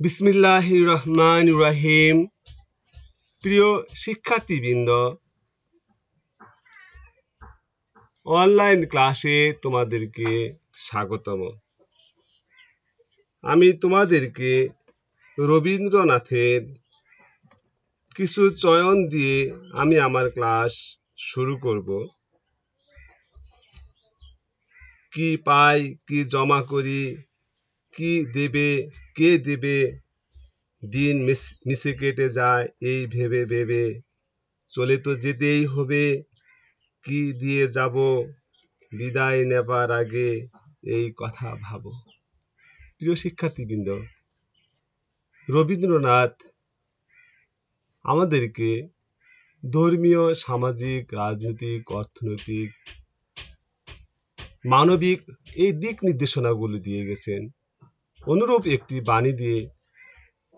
বিসমিল্লাহ রহমান রাহিম প্রিয় শিক্ষার্থীবৃন্দ অনলাইন ক্লাসে তোমাদেরকে স্বাগতম। আমি তোমাদেরকে রবীন্দ্রনাথের কিছু চয়ন দিয়ে আমি আমার ক্লাস শুরু করব। কি পাই, কি জমা করি কি দেবে, কে দেবে? দিন মিশে কেটে যায় এই ভেবে ভেবে। চলে তো যেতেই হবে, কি দিয়ে যাব? বিদায় নেবার আগে এই কথা ভাবো। প্রিয় শিক্ষার্থীবৃন্দ, রবীন্দ্রনাথ আমাদেরকে ধর্মীয়, সামাজিক, রাজনৈতিক, অর্থনৈতিক, মানবিক এই দিক নির্দেশনাগুলো দিয়ে গেছেন। অনুরূপ একটি বাণী দিয়ে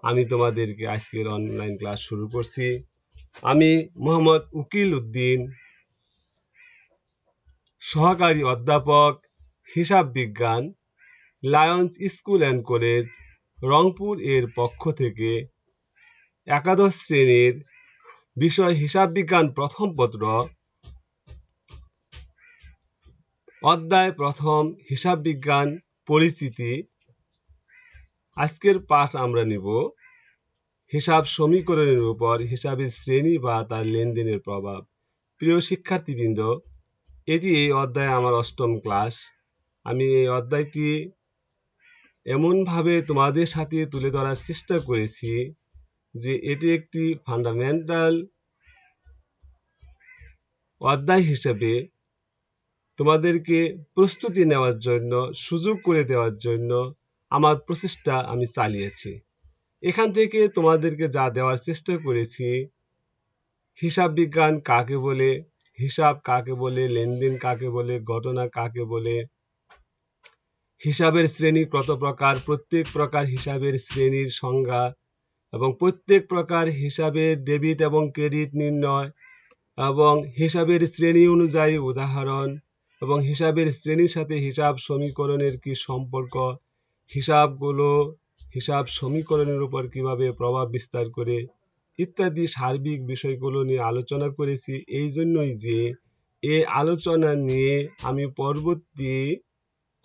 আমি তোমাদেরকে আজকের অনলাইন ক্লাস শুরু করছি। আমি মোহাম্মদ উকিল উদ্দিন, সহকারী অধ্যাপক, হিসাব বিজ্ঞান Lions school and college Rangpur এর পক্ষ থেকে একাদশ শ্রেণির বিষয় হিসাব বিজ্ঞান প্রথম পত্র, অধ্যায় প্রথম হিসাব বিজ্ঞান পরিচিতি আজকের পাঠ আমরা নিব, হিসাব সমীকরণের উপর হিসাবের শ্রেণি বা তার লেনদেনের প্রভাব। প্রিয় শিক্ষার্থীবৃন্দ, এটি এই অধ্যায় আমার অষ্টম ক্লাস। আমি এই অধ্যায়টি এমনভাবে তোমাদের সাথে তুলে ধরার চেষ্টা করেছি যে এটি একটি ফান্ডামেন্টাল অধ্যায় হিসেবে তোমাদেরকে প্রস্তুতি নেওয়ার জন্য, সুযোগ করে দেওয়ার জন্য আমার প্রচেষ্টা আমি চালিয়েছি। এখান থেকে তোমাদেরকে যা দেওয়ার চেষ্টা করেছি, হিসাব বিজ্ঞান কাকে বলে, হিসাব কাকে বলে, লেনদেন কাকে বলে, ঘটনা কাকে বলে, হিসাবের শ্রেণি কত প্রকার, প্রত্যেক প্রকার হিসাবের শ্রেণির সংজ্ঞা এবং প্রত্যেক প্রকার হিসাবের ডেবিট এবং ক্রেডিট নির্ণয় এবং হিসাবের শ্রেণি অনুযায়ী উদাহরণ এবং হিসাবের শ্রেণির সাথে হিসাব সমীকরণের কি সম্পর্ক হিসাবগুলো, হিসাব সমীকরণের উপর কীভাবে প্রভাব বিস্তার করে ইত্যাদি সার্বিক বিষয়গুলো নিয়ে আলোচনা করেছি। এই জন্যই যে এই আলোচনা নিয়ে আমি পরবর্তী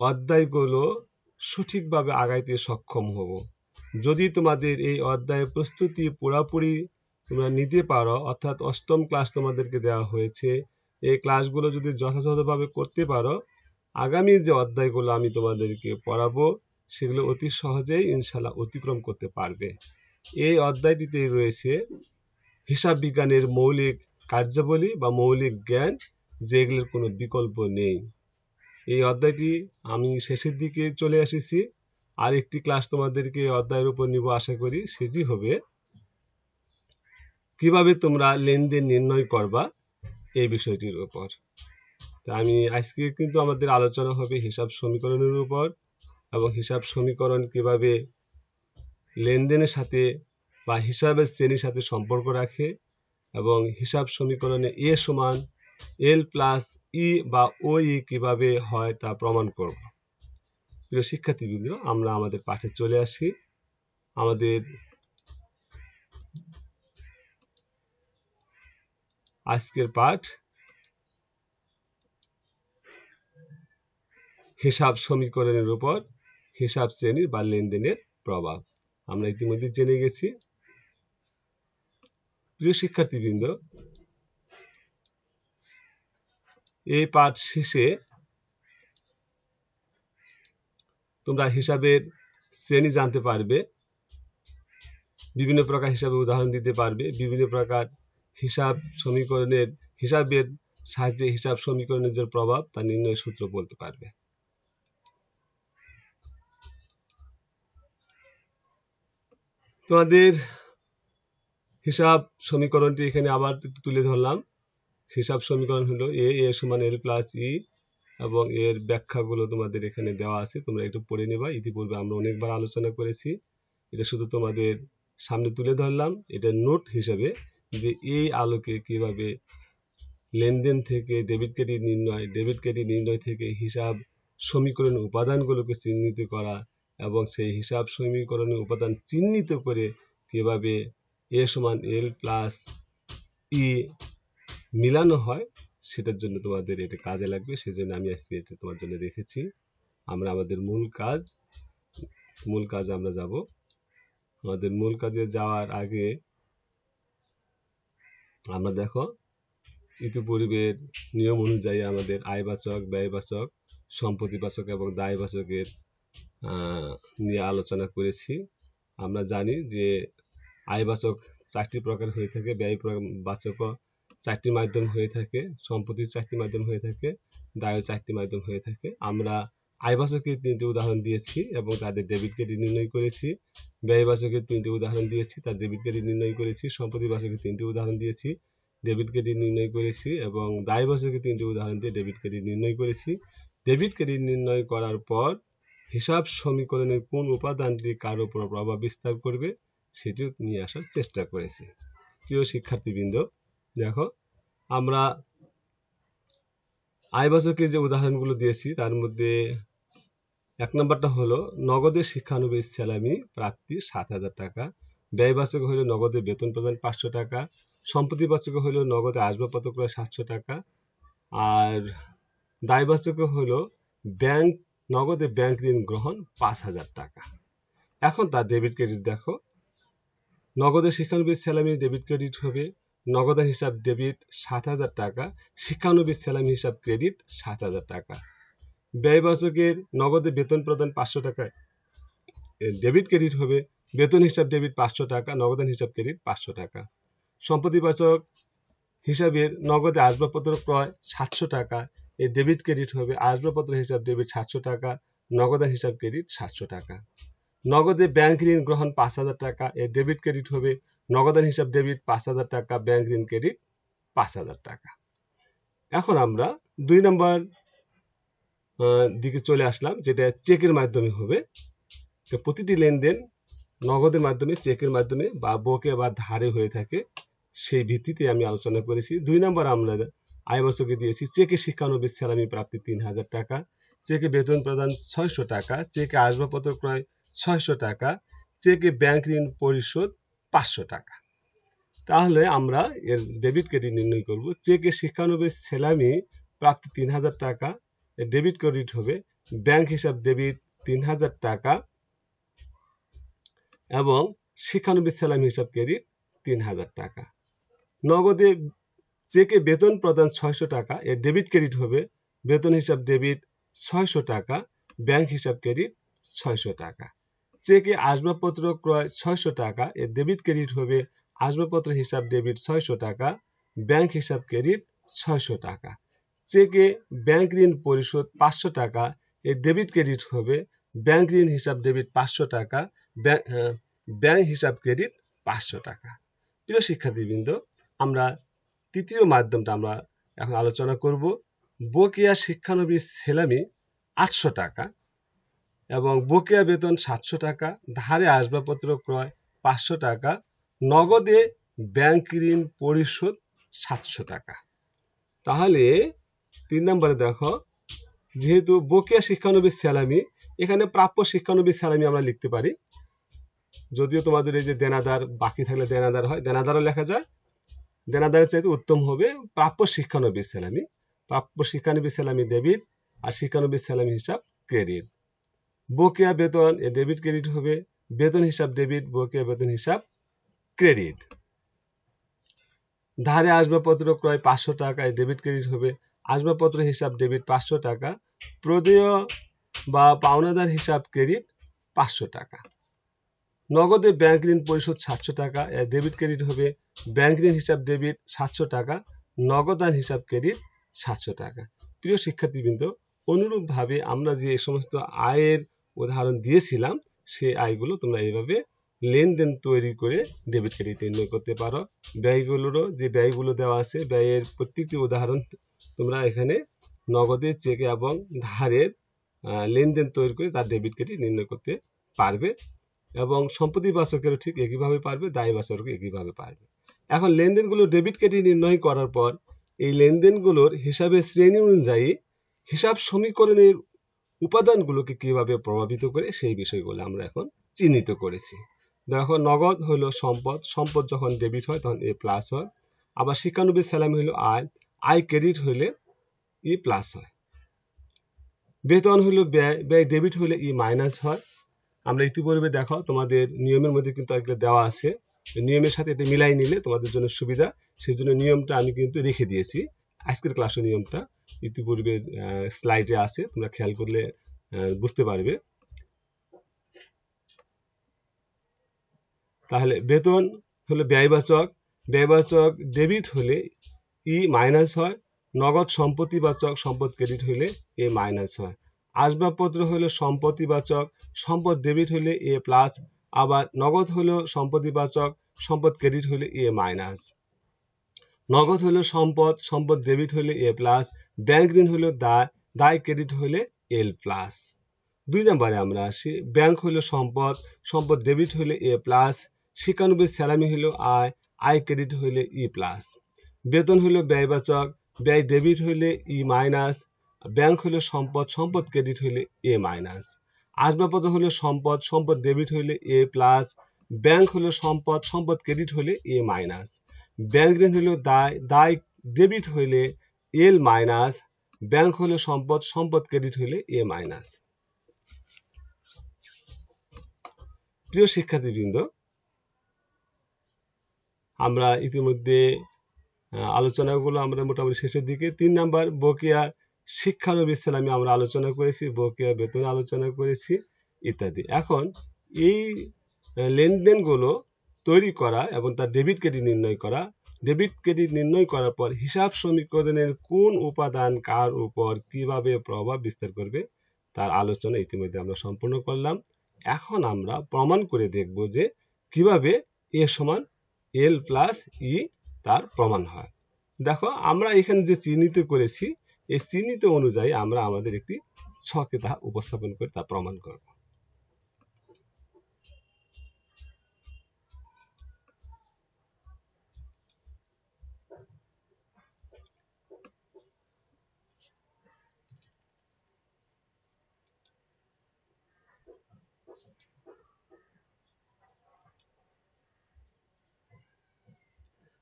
অধ্যায়গুলো সঠিকভাবে আগাইতে সক্ষম হব। যদি তোমাদের এই অধ্যায় প্রস্তুতি পুরাপুরি তোমরা নিতে পারো, অর্থাৎ অষ্টম ক্লাস তোমাদেরকে দেওয়া হয়েছে, এই ক্লাসগুলো যদি যথাযথভাবে করতে পারো, আগামী যে অধ্যায়গুলো আমি তোমাদেরকে পড়াবো সেগুলো অতি সহজেই ইনশাল্লাহ অতিক্রম করতে পারবে। এই অধ্যায়টিতে রয়েছে হিসাব বিজ্ঞানের মৌলিক কার্যাবলী বা মৌলিক জ্ঞান যেগুলোর কোনো বিকল্প নেই। এই অধ্যায়টি আমি শেষের দিকে চলে এসেছি। আর একটি ক্লাস তোমাদেরকে এই অধ্যায়ের উপর নিব আশা করি, সেটি হবে কীভাবে তোমরা লেনদেন নির্ণয় করবা এই বিষয়টির উপর। তা আমি আজকে কিন্তু আমাদের আলোচনা হবে হিসাব সমীকরণের উপর। এবং হিসাব সমীকরণ কীভাবে লেনদেনের সাথে বা হিসাবের শ্রেণির সাথে সম্পর্ক রাখে এবং হিসাব সমীকরণে এ সমান এল প্লাস ই বা ও ই কীভাবে হয় তা প্রমাণ করব। প্রিয় শিক্ষার্থীবৃন্দ, আমরা আমাদের পাঠে চলে আসি। আমাদের আজকের পাঠ হিসাব সমীকরণের উপর হিসাব শ্রেণির বা লেনদেনের প্রভাব। আমরা ইতিমধ্যে জেনে গেছি। প্রিয় শিক্ষার্থীবৃন্দ, এই পাঠ শেষে তোমরা হিসাবের শ্রেণি জানতে পারবে, বিভিন্ন প্রকার হিসাবে উদাহরণ দিতে পারবে, বিভিন্ন প্রকার হিসাব সমীকরণের, হিসাবের সাহায্যে হিসাব সমীকরণের যে প্রভাব, তা নির্ণয় সূত্র বলতে পারবে। তোমাদের হিসাব সমীকরণটি এখানে আবার তুলে ধরলাম। হিসাব সমীকরণ হলো এ এ সমান এল প্লাস ই এবং এর ব্যাখ্যাগুলো তোমাদের এখানে দেওয়া আছে। তোমরা একটু পড়ে নেবা। ইতিপূর্বে আমরা অনেকবার আলোচনা করেছি। এটা শুধু তোমাদের সামনে তুলে ধরলাম। এটা নোট হিসাবে যে এই আলোকে কীভাবে লেনদেন থেকে ডেবিট ক্রেডিট নির্ণয়, ডেবিট ক্রেডিট নির্ণয় থেকে হিসাব সমীকরণ উপাদানগুলোকে চিহ্নিত করা এবং সেই হিসাব সমীকরণের উপাদান চিহ্নিত করে কীভাবে এ সমান এল প্লাস ই মিলানো হয়, সেটার জন্য তোমাদের এটা কাজে লাগবে। সেজন্য আমি আজকে এটা তোমার জন্য রেখেছি। আমরা আমাদের মূল কাজ মূল কাজ আমরা যাব। আমাদের মূল কাজে যাওয়ার আগে আমরা দেখো, ইতিপূর্বের নিয়ম অনুযায়ী আমাদের আয়বাচক, ব্যয়বাচক, সম্পত্তিবাচক এবং দায়বাচকের নিয়ে আলোচনা করেছি। আমরা জানি যে আয়বাচক চারটি প্রকার হয়ে থাকে, ব্যয় বাচক চারটি মাধ্যম হয়ে থাকে, সম্পত্তির চারটি মাধ্যম হয়ে থাকে দায় চারটি মাধ্যম হয়ে থাকে। আমরা আয়বাচকের তিনটি উদাহরণ দিয়েছি এবং তাদের ডেবিট ক্রেডিট নির্ণয় করেছি। ব্যয়বাচকের তিনটি উদাহরণ দিয়েছি, তার ডেবিট ক্রেডিট নির্ণয় করেছি। সম্পত্তিবাচকের তিনটি উদাহরণ দিয়েছি ডেবিট ক্রেডিট নির্ণয় করেছি এবং দায়বাচকের তিনটি উদাহরণ দিয়ে ডেবিট ক্রেডিট নির্ণয় করেছি। ডেবিট ক্রেডিট নির্ণয় করার পর হিসাব সমীকরণের কোন উপাদানটি কার উপর প্রভাব বিস্তার করবে, সেটিও নিয়ে আসার চেষ্টা করেছি। প্রিয় শিক্ষার্থীবৃন্দ, দেখো, আমরা আয়বাচকের যে উদাহরণগুলো দিয়েছি, তার মধ্যে এক নম্বরটা হলো নগদের শিক্ষানবিশ স্যালামি প্রাপ্তি সাত হাজার টাকা, ব্যয়বাচক হলো নগদে বেতন প্রদান পাঁচশো টাকা, সম্পত্তিবাচক হলো নগদে আসবাবপত্র সাতশো টাকা, আর দায়বাচক হলো ব্যাংক নগদে ব্যাংক ঋণ গ্রহণ পাঁচ হাজার টাকা। এখন তার ডেবিট ক্রেডিট দেখো। নগদে শিক্ষানবিশ স্যালামি ডেবিট ক্রেডিট হবে। নগদান হিসাব ডেবিট সাত হাজার টাকা। শিক্ষানবিশ স্যালামি হিসাব ক্রেডিট সাত হাজার টাকা। ব্যয়বাচকের নগদে বেতন প্রদান পাঁচশো টাকা ডেবিট ক্রেডিট হবে। বেতন হিসাব ডেবিট পাঁচশো টাকা নগদান হিসাব ক্রেডিট পাঁচশো টাকা। সম্পত্তিবাচক হিসাবের নগদে আসবাবপত্র ক্রয় সাতশো টাকা এর ডেবিট ক্রেডিট হবে আসবাবপত্র হিসাব ডেবিট সাতশো টাকা নগদান হিসাব ক্রেডিট সাতশো টাকা। নগদে ব্যাংক ঋণ গ্রহণ পাঁচ হাজার টাকা এর ডেবিট ক্রেডিট হবে নগদান হিসাব ডেবিট পাঁচ হাজার টাকা ব্যাংক ঋণ ক্রেডিট পাঁচ হাজার টাকা। এখন আমরা দুই নম্বর দিকে চলে আসলাম, যেটা চেকের মাধ্যমে হবে। প্রতিটি লেনদেন নগদের মাধ্যমে চেকের মাধ্যমে বা বকে বা ধারে হয়ে থাকে। সেই ভিত্তিতে আমি আলোচনা করেছি। দুই নম্বর আমরা আয়বছকে দিয়েছি, চেকে শিক্ষানবিশ স্যালামি প্রাপ্তি তিন হাজার টাকা, চেকে বেতন প্রদান ছয়শো টাকা, চেকে আসবাবপত্র ক্রয় ছয়শো টাকা, চেকে ব্যাংক ঋণ পরিশোধ পাঁচশো টাকা। তাহলে আমরা এর ডেবিট ক্রেডিট নির্ণয় করব। চেকে শিক্ষানবিশ স্যালামি প্রাপ্তি তিন হাজার টাকা ডেবিট ক্রেডিট হবে ব্যাংক হিসাব ডেবিট তিন হাজার টাকা এবং শিক্ষানবিশ স্যালামি হিসাব ক্রেডিট তিন হাজার টাকা। নগদে চেকে বেতন প্রদান ছয়শো টাকা এর ডেবিট ক্রেডিট হবে, বেতন হিসাব ডেবিট ছয়শো টাকা ব্যাংক হিসাব ক্রেডিট ছয়শো টাকা। চেকে আসবাবপত্র ক্রয় ছয়শো টাকা এর ডেবিট ক্রেডিট হবে, আসবাবপত্র হিসাব ডেবিট ছয়শো টাকা ব্যাংক হিসাব ক্রেডিট ছয়শো টাকা। চেকে ব্যাংক ঋণ পরিশোধ পাঁচশো টাকা এর ডেবিট ক্রেডিট হবে ব্যাংক ঋণ হিসাব ডেবিট পাঁচশো টাকা ব্যাংক হিসাব ক্রেডিট পাঁচশো টাকা। প্রিয় শিক্ষার্থীবৃন্দ আমরা তৃতীয় মাধ্যমটা আমরা এখন আলোচনা করব। বকেয়া শিক্ষানবিশ সেলামি আটশো টাকা এবং বকেয়া বেতন সাতশো টাকা, ধারে আসবাবপত্র ক্রয় পাঁচশো টাকা, নগদে ব্যাংক ঋণ পরিশোধ সাতশো টাকা। তাহলে তিন নম্বরে দেখো, যেহেতু বকেয়া শিক্ষানবিশ স্যালামি এখানে প্রাপ্য শিক্ষানবিশ স্যালামি আমরা লিখতে পারি। যদিও তোমাদের এই যে দেনাদার বাকি থাকলে দেনাদার হয়, দেনাদারও লেখা যায় দেনাদারের চাইতে উত্তম হবে প্রাপ্য শিক্ষানবিশ স্যালামি প্রাপ্য শিক্ষানবিশ স্যালামি ডেবিট আর শিক্ষানবিশ স্যালামি হিসাব ক্রেডিট বকেয়া বেতন এ ডেবিট ক্রেডিট হবে বেতন হিসাব ডেবিট বকেয়া বেতন হিসাব ক্রেডিট ধারে আসবাবপত্র ক্রয় পাঁচশো টাকা, এ ডেবিট ক্রেডিট হবে আসবাবপত্র হিসাব ডেবিট পাঁচশো টাকা, প্রদেয় বা পাওনাদার হিসাব ক্রেডিট পাঁচশো টাকা। নগদে ব্যাংক ঋণ পরিশোধ সাতশো টাকা ডেবিট ক্রেডিট হবে ব্যাংক ঋণ হিসাব ডেবিট সাতশো টাকা, নগদান হিসাব ক্রেডিট সাতশো টাকা। প্রিয় শিক্ষার্থীবৃন্দ, অনুরূপভাবে আমরা যে সমস্ত আয়ের উদাহরণ দিয়েছিলাম সেই আয়গুলো তোমরা এইভাবে লেনদেন তৈরি করে ডেবিট ক্রেডিট নির্ণয় করতে পারো। ব্যয়গুলোরও যে ব্যয়গুলো দেওয়া আছে, ব্যয়ের প্রত্যেকটি উদাহরণ তোমরা এখানে নগদে, চেকে এবং ধারের লেনদেন তৈরি করে তার ডেবিট ক্রেডিট নির্ণয় করতে পারবে। এবং সম্পত্তি বাচকেরও ঠিক একইভাবে পারবে, দায় বাচকেরও একইভাবে পারবে। এখন লেনদেনগুলো ডেবিট ক্রেডিট নির্ণয় করার পর এই লেনদেনগুলোর হিসাবে শ্রেণি অনুযায়ী হিসাব সমীকরণের উপাদানগুলোকে কীভাবে প্রভাবিত করে সেই বিষয়গুলো আমরা এখন চিহ্নিত করেছি। দেখো, নগদ হলো সম্পদ সম্পদ যখন ডেবিট হয় তখন এ প্লাস হয়। আবার শিক্ষানবী স্যালামি হলো আয় আয় ক্রেডিট হলে ই প্লাস হয়। বেতন হলো ব্যয় ব্যয় ডেবিট হলে ই মাইনাস হয়। আমরা ইতিপূর্বে দেখো তোমাদের নিয়মের মধ্যে কিন্তু এগুলো দেওয়া আছে। নিয়মের সাথে এতে মিলাই নিলে তোমাদের জন্য সুবিধা। সেই জন্য নিয়মটা আমি কিন্তু রেখে দিয়েছি। আজকের ক্লাসের নিয়মটা ইতিপূর্বে স্লাইডে আছে। তোমরা খেয়াল করলে বুঝতে পারবে। তাহলে বেতন হলো ব্যয়বাচক। ব্যয়বাচক ডেবিট হলে ই মাইনাস হয়। নগদ সম্পত্তি সম্পত্তিবাচক সম্পদ ক্রেডিট হলে এ মাইনাস হয়। আসবাবপত্র হলো সম্পত্তিবাচক, সম্পদ ডেবিট হলে এ প্লাস আবার নগদ হলো সম্পত্তিবাচক, সম্পদ ক্রেডিট হলে এ মাইনাস নগদ হলো সম্পদ সম্পদ ডেবিট হলে এ প্লাস ব্যাংক ঋণ হলো দায় দায় ক্রেডিট হলে এল প্লাস দুই নম্বরে আমরা আসি ব্যাংক হলো সম্পদ সম্পদ ডেবিট হলে এ প্লাস শিক্ষানব্বই স্যালামি হলো আয় আয় ক্রেডিট হলে ই প্লাস বেতন হলো ব্যয়বাচক, ব্যয় ডেবিট হলে ই মাইনাস ব্যাংক হলো সম্পদ সম্পদ ক্রেডিট হলে এ মাইনাস। আসবাবপত্র হলো সম্পদ সম্পদ ডেবিট হলে এ প্লাস। ব্যাংক হলো সম্পদ সম্পদ ক্রেডিট হলে এ মাইনাস। ব্যাংক ঋণ হলো দায় দায় ডেবিট হলে এল মাইনাস। ব্যাংক হলো সম্পদ সম্পদ ক্রেডিট হলে এ মাইনাস। প্রিয় শিক্ষার্থীবৃন্দ, আমরা ইতিমধ্যে আলোচনাগুলো আমরা মোটামুটি শেষের দিকে, তিন নাম্বার বকেয়া শিক্ষানবী ইসলামী আমরা আলোচনা করেছি, বকেয়া বেতন আলোচনা করেছি, ইত্যাদি। এখন এই লেনদেনগুলো তৈরি করা এবং তার ডেবিট ক্রেডিট নির্ণয় করা, ডেবিট ক্রেডিট নির্ণয় করার পর হিসাব সমীকরণের কোন উপাদান কার উপর কীভাবে প্রভাব বিস্তার করবে, তার আলোচনা ইতিমধ্যে আমরা সম্পূর্ণ করলাম। এখন আমরা প্রমাণ করে দেখব যে কীভাবে এ সমান এল প্লাস ই তার প্রমাণ হয়। দেখো, আমরা এখানে যে চিহ্নিত করেছি এই চিহ্নিত অনুযায়ী আমরা আমাদের একটি ছকে তা উপস্থাপন করে তা প্রমাণ করব।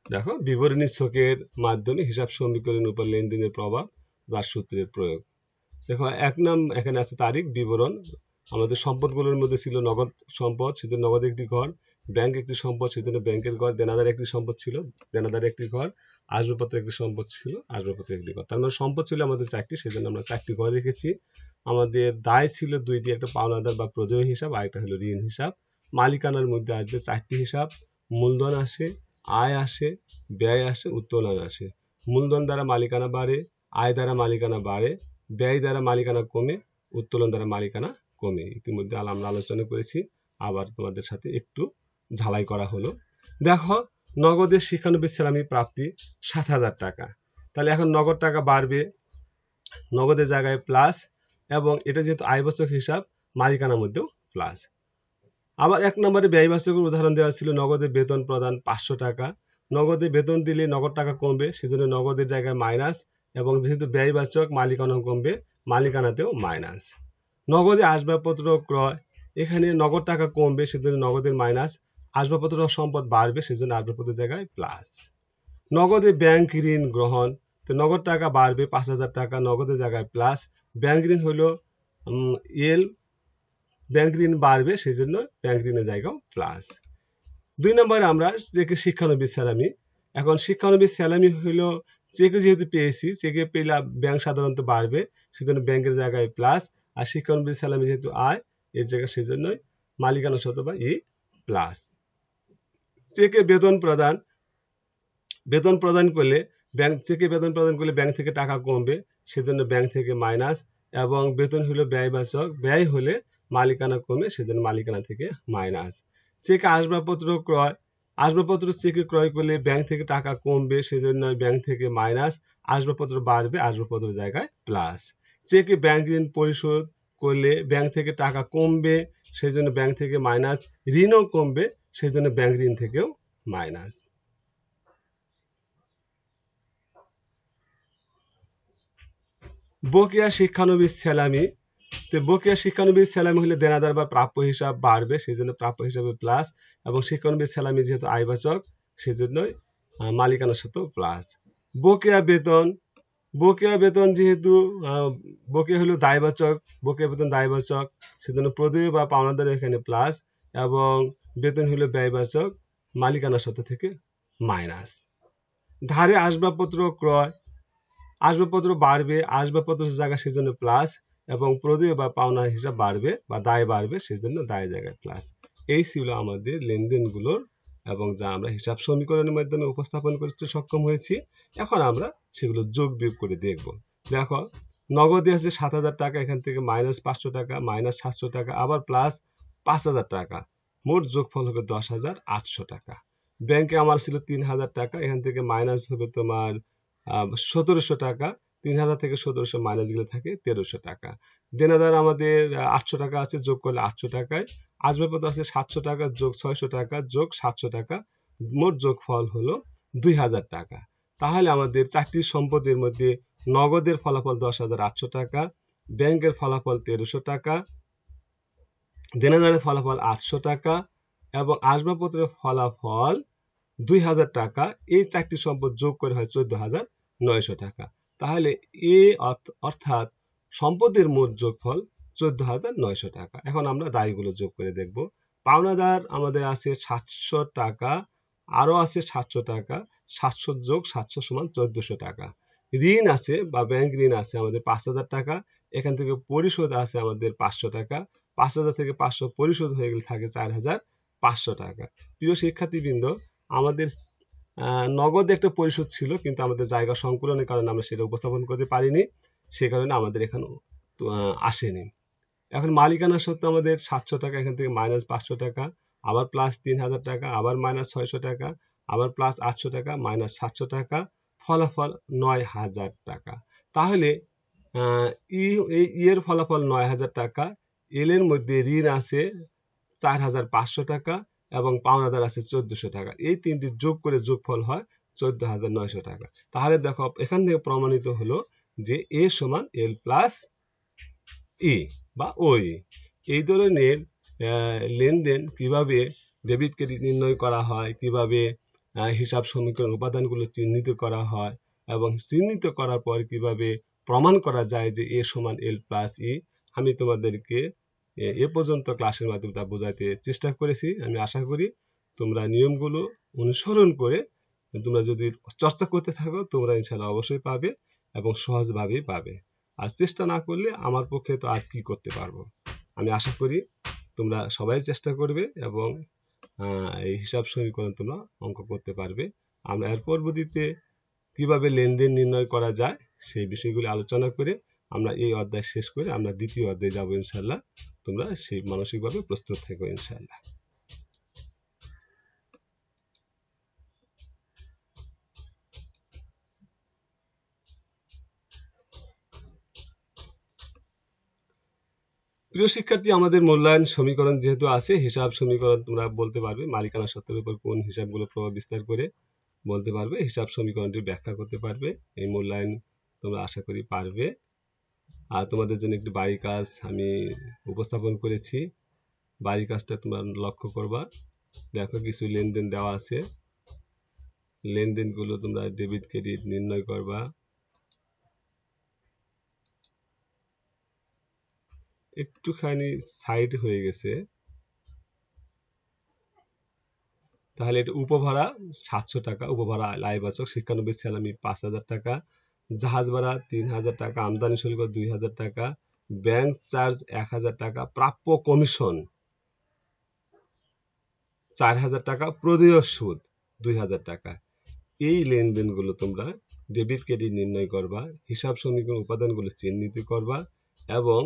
দেখো, বিবরণী ছকের মাধ্যমে হিসাব সমীকরণের উপর লেনদেনের প্রভাব বা সূত্রের প্রয়োগ। দেখো, এক নাম এখানে আছে তারিখ, বিবরণ। আমাদের সম্পদগুলোর মধ্যে ছিল নগদ সম্পদ সেজন্য নগদ একটি ঘর, ব্যাংক একটি সম্পদ সেজন্য ব্যাংকের ঘর, দেনাদার একটি সম্পদ ছিল, দেনাদার একটি ঘর আসবাবপত্র একটি সম্পদ ছিল আসবাবপত্র একটি ঘর। তার মানে সম্পদ ছিল আমাদের চারটি, সেজন্য আমরা চারটি ঘর রেখেছি। আমাদের দায় ছিল দুইটি একটা পাওনাদার বা প্রদেয় হিসাব আর একটা হলো ঋণ হিসাব। মালিকানার মধ্যে আসবে চারটি হিসাব, মূলধন আসে, আয় আসে, ব্যয় আসে, উত্তোলন আসে। মূলধন দ্বারা মালিকানা বাড়ে আয় দ্বারা মালিকানা বাড়ে, ব্যয় দ্বারা মালিকানা কমে, উত্তোলন দ্বারা মালিকানা কমে। ইতিমধ্যে আমরা আলোচনা করেছি, আবার তোমাদের সাথে একটু ঝালাই করা হলো। দেখো নগদের শিক্ষানবিশ সেরামি প্রাপ্তি সাত হাজার টাকা। তাহলে এখন নগদ টাকা বাড়বে, নগদের জায়গায় প্লাস এবং এটা যেহেতু আয়বচক হিসাব, মালিকানার মধ্যেও প্লাস আবার এক নম্বরে ব্যয়বাচকের উদাহরণ দেওয়া ছিল, নগদে বেতন প্রদান পাঁচশো টাকা। নগদে বেতন দিলে নগদ টাকা কমবে, সেজন্য নগদের জায়গায় মাইনাস এবং যেহেতু ব্যয়বাচক মালিকানা কমবে মালিকানাতেও মাইনাস নগদে আসবাবপত্র ক্রয়, এখানে নগদ টাকা কমবে, সেজন্য নগদের মাইনাস আসবাবপত্র সম্পদ বাড়বে, সেজন্য আসবাবপত্রের জায়গায় প্লাস নগদে ব্যাংক ঋণ গ্রহণ, তো নগদ টাকা বাড়বে, পাঁচ হাজার টাকা নগদের জায়গায় প্লাস ব্যাংক ঋণ হলো এল ব্যাংক ঋণ বাড়বে সেই জন্য ব্যাংক ঋণের জায়গাও প্লাস দুই নম্বরে আমরা দেখি শিক্ষানবী স্যালামি, এখন শিক্ষানবী স্যালামি হলো চেকে যেহেতু পেয়েছি চেকে পেলে ব্যাংক সাধারণত বাড়বে, সেজন্য ব্যাংকের জায়গায় প্লাস আর শিক্ষানবী স্যালামি যেহেতু আয়, এর জায়গায় সেজন্যই মালিকানা শতবা ই প্লাস চেকে বেতন প্রদান বেতন প্রদান করলে ব্যাংক থেকে বেতন প্রদান করলে ব্যাংক থেকে টাকা কমবে, সেজন্য ব্যাংক থেকে মাইনাস এবং বেতন হলো ব্যয়বাচক, ব্যয় হলে মালিকানা কমে, সেজন্য মালিকানা থেকে মাইনাস চেকে আসবাবপত্র ক্রয় আসবাবপত্র চেকে ক্রয় করলে ব্যাংক থেকে টাকা কমবে, সেজন্য ব্যাংক থেকে মাইনাস আসবাবপত্র বাড়বে আসবাবপত্র জায়গায় প্লাস চেকে ব্যাংক ঋণ পরিশোধ করলে ব্যাংক থেকে টাকা কমবে সেই জন্য ব্যাংক থেকে মাইনাস ঋণও কমবে সেই জন্য ব্যাংক ঋণ থেকেও মাইনাস বকেয়া শিক্ষানবিশ সেলামি তো বকেয়া শিক্ষানবিশ স্যালামি হলে দেনাদার বা প্রাপ্য হিসাব বাড়বে সেই জন্য প্রাপ্য হিসাবে প্লাস এবং শিক্ষানবিশ স্যালামি যেহেতু আয়বাচক সেজন্যই আহ, মালিকানা সত্ত্ব প্লাস বকেয়া বেতন বকেয়া বেতন যেহেতু বকেয়া হলো দায়বাচক বকেয়া বেতন দায়বাচক সেজন্য প্রদেয় বা পাওনাদার এখানে প্লাস এবং বেতন হলো ব্যয়বাচক মালিকানা সত্ত্ব থেকে মাইনাস ধারে আসবাবপত্র ক্রয় আসবাবপত্র বাড়বে আসবাবপত্র জায়গা সেজন্য প্লাস এবং প্রদেয় বা পাওনা হিসাব বাড়বে বা দায় বাড়বে, সেজন্য দায় জায়গায় প্লাস এই ছিল আমাদের লেনদেনগুলোর এবং যা আমরা হিসাব সমীকরণের মাধ্যমে উপস্থাপন করতে সক্ষম হয়েছি। এখন আমরা সেগুলো যোগ বিয়োগ করে দেখব। দেখো, নগদে আছে সাত হাজার টাকা, এখান থেকে মাইনাস পাঁচশো টাকা মাইনাস সাতশো টাকা, আবার প্লাস পাঁচ হাজার টাকা। মোট যোগফল হবে দশ হাজার আটশো টাকা। ব্যাংকে আমার ছিল তিন হাজার টাকা, এখান থেকে মাইনাস হবে তোমার সতেরোশো টাকা। তিন হাজার থেকে সতেরোশো মাইনাস গেলে থাকে তেরোশো টাকা। দেনাদার আমাদের আটশো টাকা আছে, যোগ করলে আটশো টাকায়। আসবাবপত্র আছে সাতশো টাকা, যোগ ছয়শো টাকা, যোগ সাতশো টাকা, মোট যোগফল হলো দুই হাজার টাকা। তাহলে আমাদের চারটি সম্পদের মধ্যে নগদের ফলাফল দশ হাজার আটশো টাকা, ব্যাংকের ফলাফল তেরোশো টাকা, দেনাদারের ফলাফল আটশো টাকা, এবং আসবাবপত্রের ফলাফল দুই হাজার টাকা। এই চারটি সম্পদ যোগ করে হয় চোদ্দ হাজার নয়শো টাকা। তাহলে এ অর্থাৎ সম্পদের মোট যোগফল চোদ্দ হাজার নয়শো টাকা। এখন আমরা দায়গুলো যোগ করে দেখব। পাওনাদার আমাদের আছে সাতশো টাকা আরও আছে সাতশো টাকা, সাতশো যোগ সাতশো সমান চোদ্দশো টাকা। ঋণ আছে বা ব্যাংক ঋণ আছে আমাদের পাঁচ হাজার টাকা, এখান থেকে পরিশোধ আছে আমাদের পাঁচশো টাকা পাঁচ হাজার থেকে পাঁচশো পরিশোধ হয়ে গেলে থাকে চার হাজার পাঁচশো টাকা। প্রিয় শিক্ষার্থীবৃন্দ, আমাদের নগদ একটা পরিশোধ ছিল, কিন্তু আমাদের জায়গা সংকুলনের কারণে আমরা সেটা উপস্থাপন করতে পারিনি। সে কারণে আমাদের এখানে আসেনি। এখন মালিকানা সত্ত্বে আমাদের সাতশো টাকা, এখান থেকে মাইনাস পাঁচশো টাকা, আবার প্লাস তিন হাজার টাকা, আবার মাইনাস ছয়শো টাকা, আবার প্লাস আটশো টাকা মাইনাস সাতশো টাকা, ফলাফল নয় হাজার টাকা। তাহলে ই, এই ই এর ফলাফল নয় হাজার টাকা এল এর মধ্যে ঋণ আছে চার হাজার পাঁচশো টাকা এবং পাওনাদার আছে চোদ্দশো টাকা। এই তিনটি যোগ করে যোগফল হয় চোদ্দ হাজার নয়শো টাকা। তাহলে দেখো, এখান থেকে প্রমাণিত হলো যে এ সমান এল প্লাস ই বা ওই এই ধরনের লেনদেন কীভাবে ডেবিট ক্রেডিট নির্ণয় করা হয়, কীভাবে হিসাব সমীকরণ উপাদানগুলো চিহ্নিত করা হয় এবং চিহ্নিত করার পর কীভাবে প্রমাণ করা যায় যে এ সমান এল প্লাস ই, আমি তোমাদেরকে এ- পর্যন্ত ক্লাসের মাধ্যমে তা বোঝাতে চেষ্টা করেছি। আমি আশা করি তোমরা নিয়মগুলো অনুসরণ করে তোমরা যদি চর্চা করতে থাকো, তোমরা ইনশাল্লাহ অবশ্যই পাবে এবং সহজভাবেই পাবে। আর চেষ্টা না করলে আমার পক্ষে তো আর কি করতে পারব? আমি আশা করি তোমরা সবাই চেষ্টা করবে এবং এই হিসাব সমীকরণ তোমরা অঙ্ক করতে পারবে। আমরা এর পরবর্তীতে কীভাবে লেনদেন নির্ণয় করা যায় সেই বিষয়গুলি আলোচনা করে আমরা এই অধ্যায় শেষ করে আমরা দ্বিতীয় অধ্যায়ে যাব ইনশাল্লাহ তোমরা সেই মানসিকভাবে প্রস্তুত থেকো ইনশাল্লাহ প্রিয় শিক্ষার্থী, আমাদের মূল্যায়ন সমীকরণ যেহেতু আছে, হিসাব সমীকরণ তোমরা বলতে পারবে, মালিকানা সত্ত্বের উপর কোন হিসাবগুলো প্রভাব বিস্তার করে বলতে পারবে, হিসাব সমীকরণটি ব্যাখ্যা করতে পারবে, এই মূল্যায়ন তোমরা আশা করি পারবে। আর তোমাদের জন্য একটি বাড়ি কাজ আমি উপস্থাপন করেছি। বাড়ি কাজটা তোমরা লক্ষ্য করবা। দেখো কিছু লেনদেন দেওয়া আছে। লেনদেনগুলো তোমরা ডেবিট, ক্রেডিট নির্ণয় করবা। একটুখানি সাইড হয়ে গেছে। তাহলে এটা উপভাড়া সাতশো টাকা, উপভাড়া লাইবাচক, শিক্ষানবিশ স্যালামি পাঁচ হাজার টাকা। জাহাজ ভাড়া তিন হাজার টাকা, আমদানি শুল্ক দুই হাজার টাকা ব্যাংক চার্জ এক হাজার টাকা, প্রাপ্য কমিশন চার হাজার টাকা, প্রদেয় সুদ দুই হাজার টাকা। এই লেনদেনগুলো তোমরা ডেবিট ক্রেডিট নির্ণয় করবা, হিসাব সমীকরণ উপাদানগুলো চিহ্নিত করবা এবং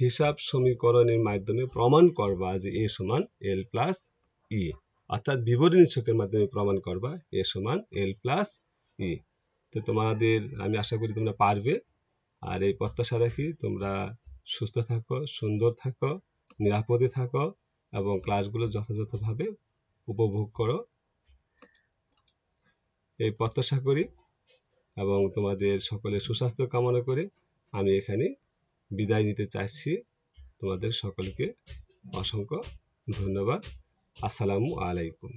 হিসাব সমীকরণের মাধ্যমে প্রমাণ করবা যে এ সমান এল প্লাস ই অর্থাৎ বিবরণী ছকের মাধ্যমে প্রমাণ করবা এ সমান এল প্লাস ই তো তোমাদের, আমি আশা করি তোমরা পারবে। আর এই প্রত্যাশা রাখি তোমরা সুস্থ থাকো, সুন্দর থাকো, নিরাপদে থাকো এবং ক্লাসগুলো যথাযথভাবে উপভোগ করো। এই প্রত্যাশা করি এবং তোমাদের সকলের সুস্বাস্থ্য কামনা করে আমি এখানে বিদায় নিতে চাইছি। তোমাদের সকলকে অসংখ্য ধন্যবাদ। আসসালামু আলাইকুম।